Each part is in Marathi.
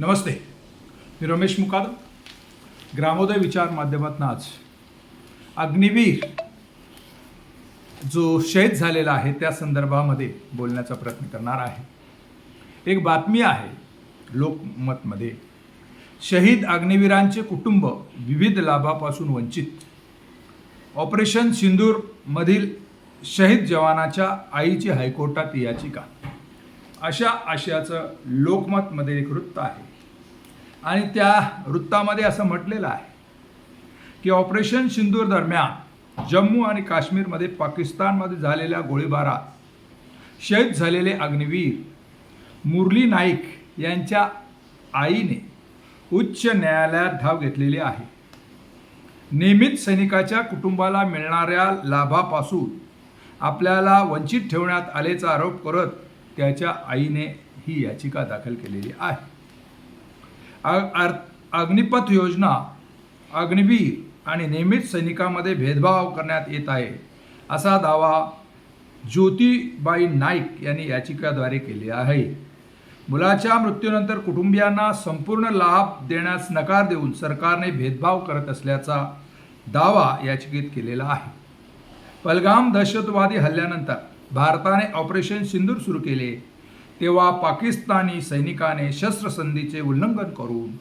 नमस्ते. मी रमेश मुकाद ग्रामोदय विचार माध्यमातून आज अग्निवीर जो शहीद झालेला आहे त्या संदर्भामध्ये बोलण्याचा प्रयत्न करणार आहे. एक बातमी आहे लोकमतमध्ये. शहीद अग्निवीरांचे कुटुंब विविध लाभापासून वंचित. ऑपरेशन सिंदूरमधील शहीद जवानाच्या आईची हायकोर्टात याचिका. अशा आशयाचं लोकमतमध्ये एक वृत्त आहे. आणि त्या वृत्तामध्ये असं म्हटलेलं आहे की ऑपरेशन सिंदूर दरम्यान जम्मू आणि काश्मीरमध्ये पाकिस्तानमध्ये झालेल्या गोळीबारात शहीद झालेले अग्निवीर मुरली नाईक यांच्या आईने उच्च न्यायालयात धाव घेतलेली आहे. नियमित सैनिकाच्या कुटुंबाला मिळणाऱ्या लाभापासून आपल्याला वंचित ठेवण्यात आल्याचा आरोप करत त्याच्या आईने ही याचिका दाखल केलेली आहे. अ- अग्निपथ योजना अग्निवीर आणि नियमित सैनिकामध्ये भेदभाव करण्यात येत आहे असा दावा ज्योतिबाई नाईक यांनी याचिकाद्वारे केली आहे. मुलाच्या मृत्यूनंतर कुटुंबियांना संपूर्ण लाभ देण्यास नकार देऊन सरकारने भेदभाव करत असल्याचा दावा याचिकेत केलेला आहे. पलगाम दहशतवादी हल्ल्यानंतर भारताने ऑपरेशन सिंदूर सुरू केले. तेव्हा पाकिस्तानी सैनिकाने शस्त्रसंधीचे उल्लंघन करून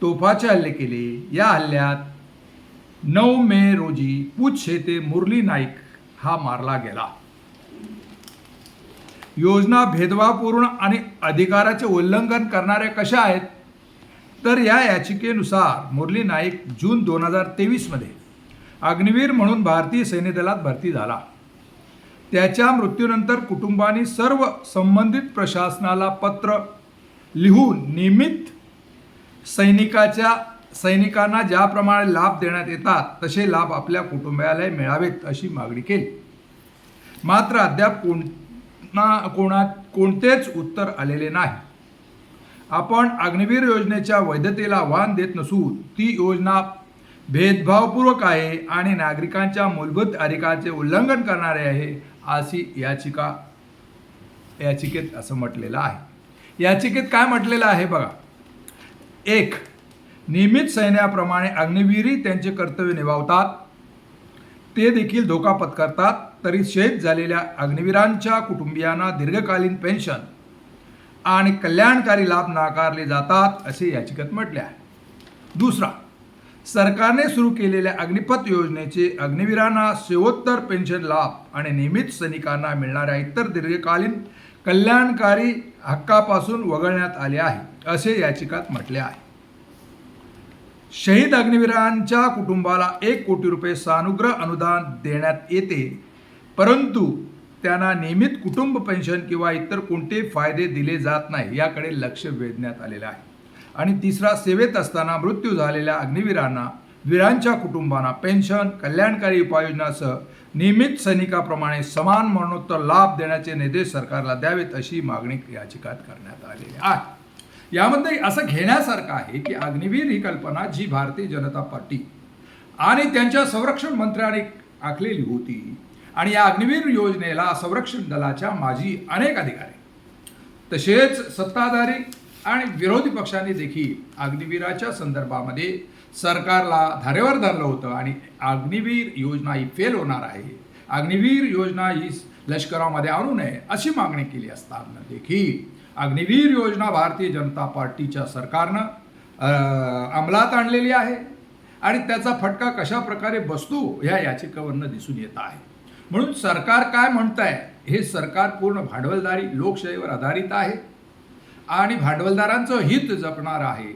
तोफाचे हल्ले केले. या हल्ल्यात नऊ मे रोजी पूछ येथे मुरली नाईक हा मारला गेला. योजना भेदभावपूर्ण आणि अधिकाराचे उल्लंघन करणाऱ्या कशा आहेत? तर या याचिकेनुसार मुरली नाईक जून दोन हजार तेवीसमध्ये अग्निवीर म्हणून भारतीय सैन्यदलात भरती झाला. त्याच्या मृत्यूनंतर कुटुंबाने सर्व संबंधित प्रशासनाला पत्र लिहून नियमित सैनिकाच्या सैनिकांना ज्याप्रमाणे लाभ देण्यात येतात तसे लाभ आपल्या कुटुंबाला मिळावेत अशी मागणी केली. मात्र अद्याप कोणा कोणा कोणतेच उत्तर आलेले नाही. आपण अग्निवीर योजनेच्या वैधतेला वाहन देत नसून ती योजना भेदभावपूर्वक आहे आणि नागरिकांच्या मूलभूत अधिकाराचे उल्लंघन करणारे आहे अशी याचिका याचिकेत असं म्हटलेलं आहे. याचिकेत काय म्हटलेलं आहे बघा. एक नियमित सैन्याप्रमाणे अग्निवीरही त्यांचे कर्तव्य निभावतात. ते देखील धोका पत्करतात. तरी शहीद झालेल्या अग्निवीरांच्या कुटुंबियांना दीर्घकालीन पेन्शन आणि कल्याणकारी लाभ नाकारले जातात असे याचिकेत म्हटले आहे. दुसरा सरकारने सुरू केलेल्या अग्निपथ योजनेचे अग्निवीरांना सेवोत्तर पेन्शन लाभ आणि नियमित सैनिकांना मिळणाऱ्या इतर दीर्घकालीन कल्याणकारी हक्कापासून वगळण्यात आले आहे असे याचिकात म्हटले आहे. शहीद अग्निवीरांच्या कुटुंबाला एक कोटी रुपये सानुग्रह अनुदान देण्यात येते परंतु त्यांना नियमित कुटुंब पेन्शन किंवा इतर कोणते फायदे दिले जात नाही याकडे लक्ष वेधण्यात आलेलं आहे. आणि तिसरा सेवेत असताना मृत्यू झालेल्या अग्निवीरांना वीरांच्या कुटुंबांना पेन्शन कल्याणकारी उपाययोजनासह नियमित सैनिकाप्रमाणे समान मरणोत्तर लाभ देण्याचे निर्देश सरकारला द्यावेत अशी मागणी याचिकात करण्यात आलेली आहे. यामध्ये असं घेण्यासारखं आहे की अग्निवीर ही कल्पना जी भारतीय जनता पार्टी आणि त्यांच्या संरक्षण मंत्र्याने आखलेली होती आणि या अग्निवीर योजनेला संरक्षण दलाच्या माजी अनेक अधिकारी तसेच सत्ताधारी आणि विरोधी पक्षांनी देखील अग्निवीराच्या संदर्भामध्ये सरकारला धारेवर धरलं होतं आणि अग्निवीर योजना ही फेल होणार आहे. अग्निवीर योजना ही लष्करामध्ये आणू नये अशी मागणी केली असताना देखील अग्निवीर योजना भारतीय जनता पार्टीच्या सरकारनं अंमलात आणलेली आहे आणि त्याचा फटका कशा प्रकारे बसतो ह्या याचिकेवरनं दिसून येत आहे. म्हणून सरकार काय म्हणत आहे हे सरकार पूर्ण भांडवलदारी लोकशाहीवर आधारित आहे. आणि भांडवलदारांचं हित जपणार आहे.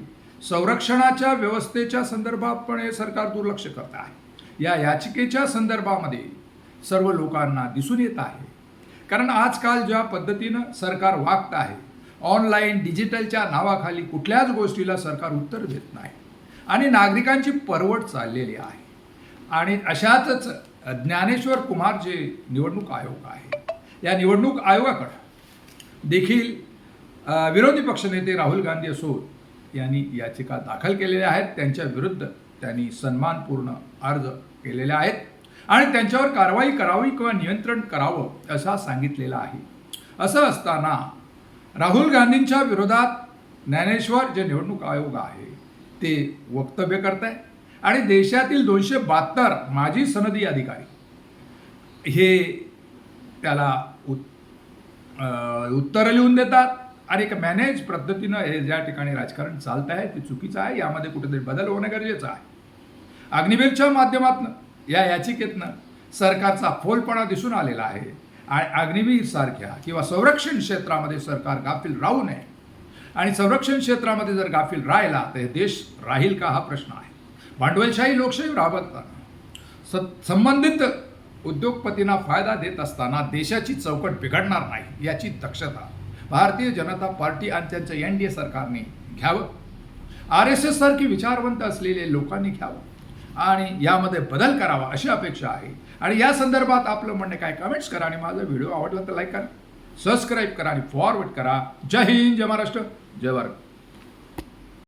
संरक्षणाच्या व्यवस्थेच्या संदर्भात पण हे सरकार दुर्लक्ष करत आहे. या याचिकेच्या संदर्भामध्ये सर्व लोकांना दिसून येत आहे. कारण आजकाल ज्या पद्धतीनं सरकार वागत आहे ऑनलाईन डिजिटलच्या नावाखाली कुठल्याच गोष्टीला सरकार उत्तर देत नाही. आणि नागरिकांची परवड चाललेली आहे. आणि अशातच ज्ञानेश्वर कुमार जे निवडणूक आयोग आहे. या निवडणूक आयोगाकडं देखील विरोधी पक्षनेते राहुल गांधी असो यांनी याचिका दाखल केलेल्या आहेत. त्यांच्या विरुद्ध त्यांनी सन्मानपूर्ण अर्ज केलेले आहेत. आणि त्यांच्यावर कारवाई करावी किंवा नियंत्रण करावं असा सांगितलेला आहे. असं असताना राहुल गांधींच्या विरोधात ज्ञानेश्वर जे निवडणूक आयोग आहे ते वक्तव्य करत आहे आणि देशातील दोनशे बहात्तर माजी सनदी अधिकारी हे त्याला उत उत्तरं लिहून देतात. आणि एक मॅनेज पद्धतीनं हे ज्या ठिकाणी राजकारण चालत आहे ते चुकीचं आहे यामध्ये कुठेतरी बदल होणं गरजेचं आहे. अग्निवीरच्या माध्यमातून या याचिकेतनं सरकारचा फोलपणा दिसून आलेला आहे. आणि अग्निवीर सारख्या किंवा संरक्षण क्षेत्रामध्ये सरकार गाफील राहू नये. आणि संरक्षण क्षेत्रामध्ये जर गाफील राहिला तर देश राहील का हा प्रश्न आहे. भांडवलशाही लोकशाही राबवताना स संबंधित उद्योगपतींना फायदा देत असताना देशाची चौकट बिघडणार नाही याची दक्षता भारतीय जनता पार्टी आणि त्यांच्या एन डी ए सरकारने घ्यावं. आर एस एस सारखी विचारवंत असलेले लोकांनी घ्यावं. आणि यामध्ये बदल करावा अशी अपेक्षा आहे. आणि या संदर्भात आपलं म्हणणे काय कमेंट्स करा आणि माझा व्हिडिओ आवडला तर लाईक करा. सबस्क्राईब करा आणि फॉरवर्ड करा. जय हिंद जय महाराष्ट्र जय भारत.